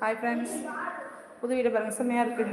Hi friends புது வீடு பாருங்கள் செம்மையாக இருக்குது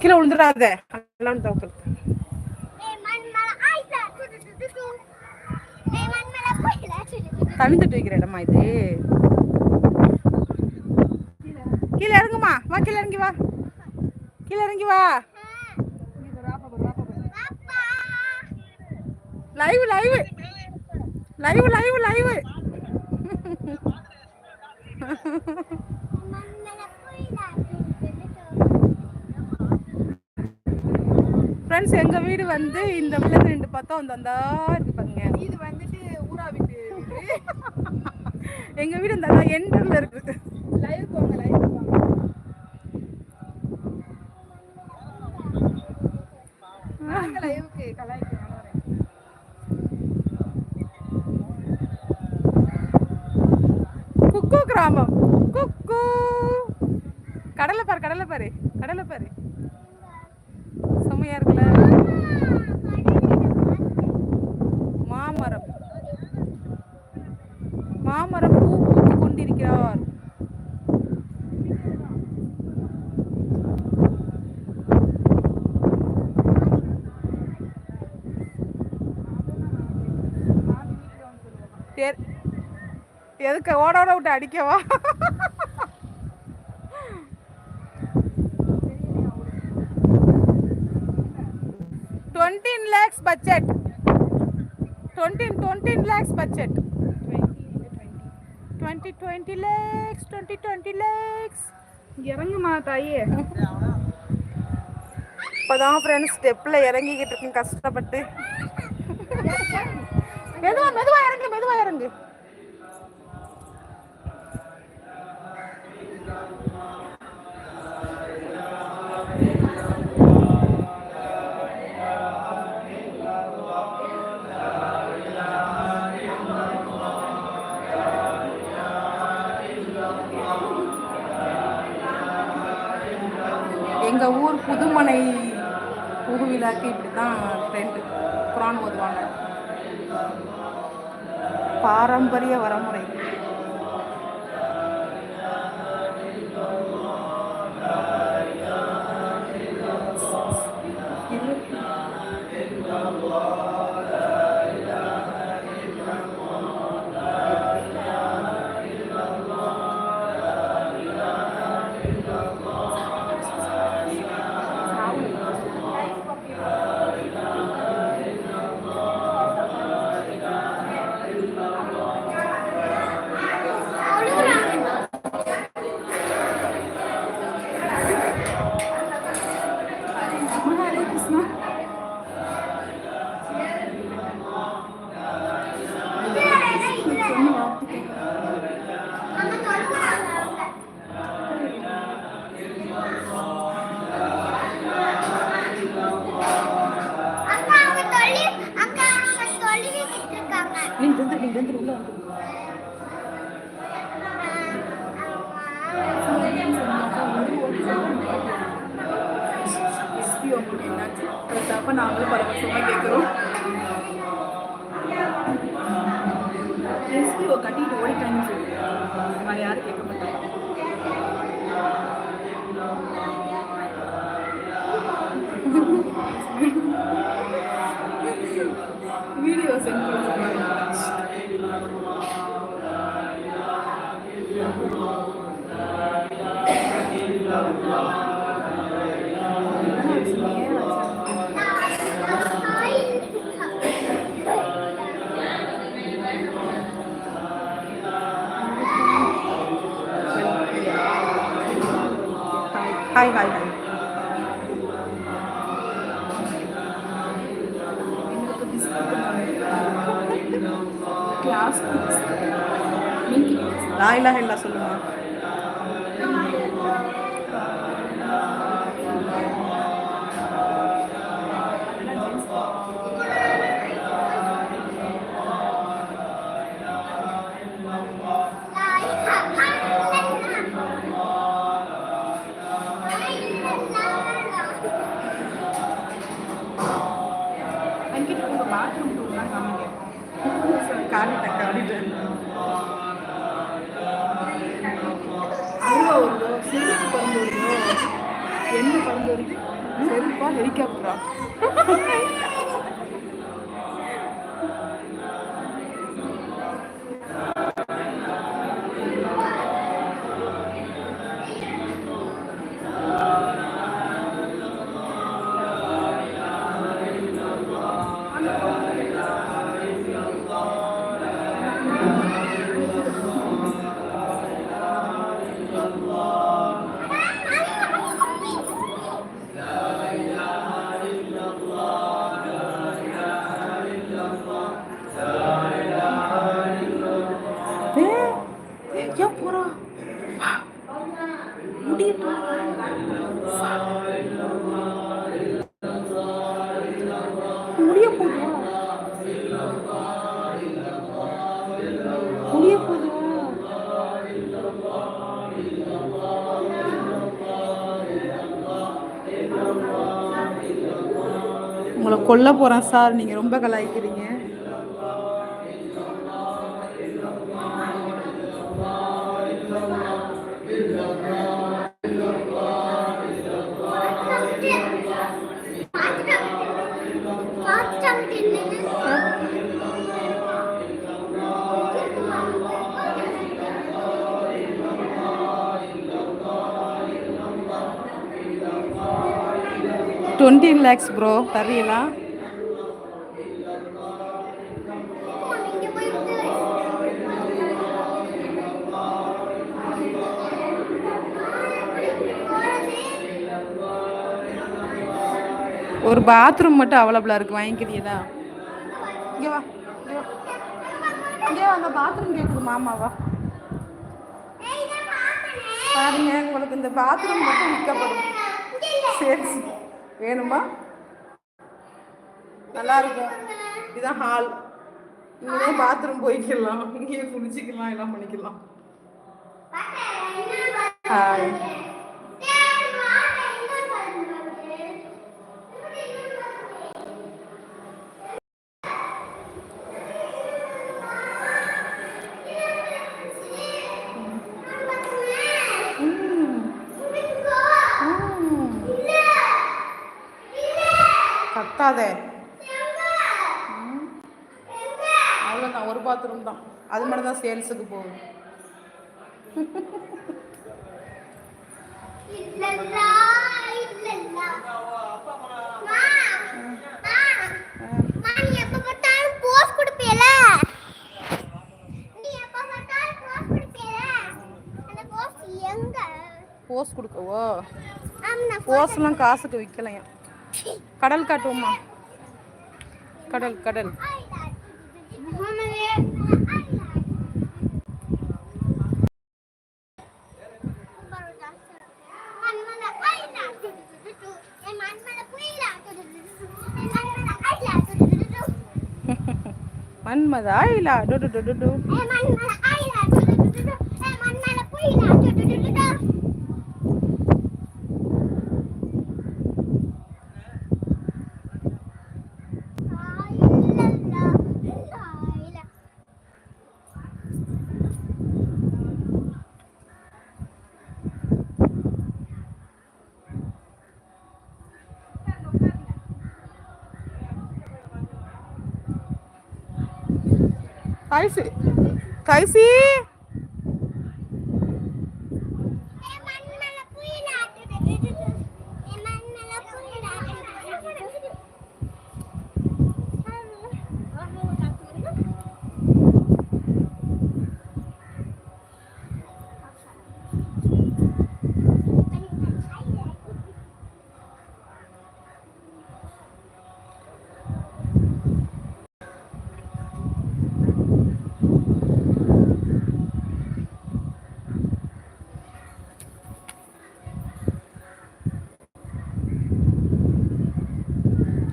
கீழே விழுந்துடாத எல்லாம் தவிர்த்து தண்ணி தட்டு வைக்கிற இடமா இது? கீழே இறங்குமா? வா கீழே இறங்கி வா. கீழே இறங்கி வா. Live live live live live friends எங்க வீடு வந்து இந்த வில்லங்க ரெண்டு பார்த்தா அந்த அந்த இருக்கு பாருங்க. இது வந்துட்டு ஊரா விட்டு எங்க வீடு இந்த எண்டர்ல இருக்கு. லைவ் போங்க லைவ் போங்க. லைவுக்கு கலாய்க்கு குக்கு கிராமம். குக்கு. கடலை பாரு கடலை பாரு கடலை பாரு. செம்மையா இருக்குல்ல? மாமரம். மாமரம் பூ பூத்து கொண்டிருக்கிறார். எதுக்கு? ஓட ஓட விட்டு அடிக்கவா? Twenty lakhs budget twenty twenty lakhs budget twenty twenty lakhs twenty twenty lakhs இறங்குமா தாயே. இப்போதான் ஃப்ரெண்ட்ஸ் ஸ்டெப்பில் இறங்கிக்கிட்டு இருக்கேன் கஷ்டப்பட்டு. மெதுவா மெதுவா இறங்கு மெதுவா இறங்கு. எங்கள் ஊர் புதுமனை புது விழாக்கு இப்படி தான் ட்ரெண்ட் குரான் ஓதுவாங்க. பாரம்பரிய வரமுறை. எஸ்பி உங்களுக்கு என்னாச்சு அதுக்காக நாங்களும் பரவசமாக கேட்குறோம் எஸ்பிஓ கட்டிட்டு ஓடிட்டாங்கன்னு சொல்லி வேறு யாரும் கேட்க மாட்டாங்க வீடியோ சென்ட் பண்ண ஹாய் ஹாய் ஹாய் கிளாஸ் லாயிலா இல்லா சொல்லுமா பாத்ரூம் டூர்லாம் காமிங்க. காட்டிட்டேன் காட்டிட்டேன் அருவா வருதோ சிறுக்கு பறந்து வருதோ என்ன பறந்து வருது செருப்பா ஹெலிகாப்டரா? கொல்ல போகிறேன் சார். நீங்கள் ரொம்ப கலாய்க்கிறீங்க. டுவெண்ட்டி லேக்ஸ் ப்ரோ தரீங்களா ஒரு பாத்ரூம் மட்டும் அவைலபிளாக இருக்குது வாங்கிக்கிறீங்களா? இங்கே வா இங்கே வா. இங்கே வா அந்த பாத்ரூம் கேட்குது மாமாவா பாருங்க உங்களுக்கு இந்த பாத்ரூம் மட்டும் விற்கப்படும். சரி சரி. வேணுமா? நல்லா இருக்கும் இதுதான் ஹால் இங்கே பாத்ரூம் போய்க்கலாம். இங்கேயே குளிச்சிக்கலாம் எல்லாம் பண்ணிக்கலாம். ஹாய் ம். அவ்வளோதான் ஒரு பாத்ரூம் தான். அது மட்டும் தான் சேல்ஸுக்கு போகுது. இல்லல்லா இல்லல்லா மா மா மா நீ எப்ப பார்த்தாலும் போஸ் கொடுக்கவோ ஆமா போஸ்லாம் காசுக்கு விற்கலையா கடல் காட்டுவோமா கடல் கடல். மன்மதா இல்ல டு டு டு டு டு கைசி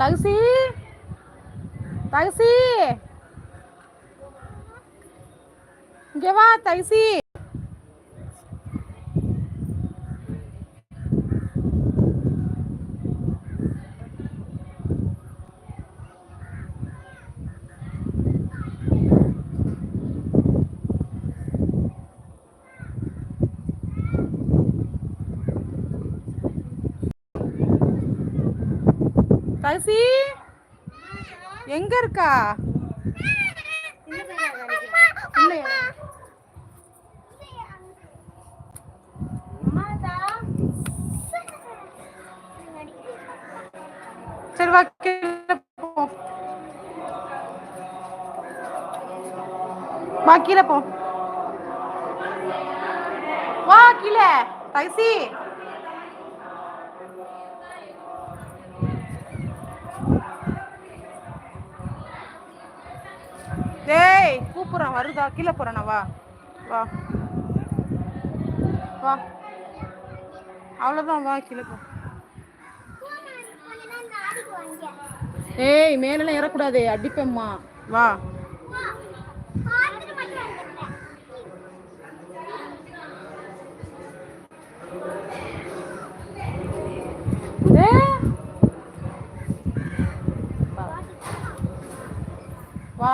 தகுசி. தகுசி. இங்க வா தகுசி. கல்சி எங்க இருக்கா? இல்லையா சரி வா கீழே போ. வா கீழே போ. வா கீழே. தகுசி கூப்பிட்றான் வருதா? கீழே போறானா வா. வா. வா. அவ்வளோதான் வா கீழே போ. ஏய் மேலெல்லாம் ஏறக்கூடாது அடிப்பேம்மா. வா ஏய். வா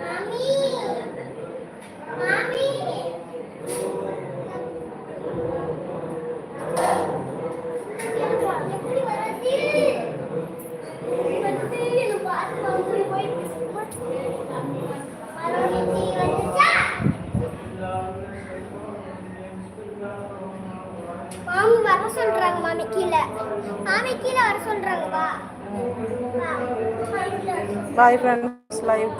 மாமி. வர சொல்றாங்க மாமி கீழே. மாமி கீழே வர சொல்றாங்க வா. பாய் லைவ்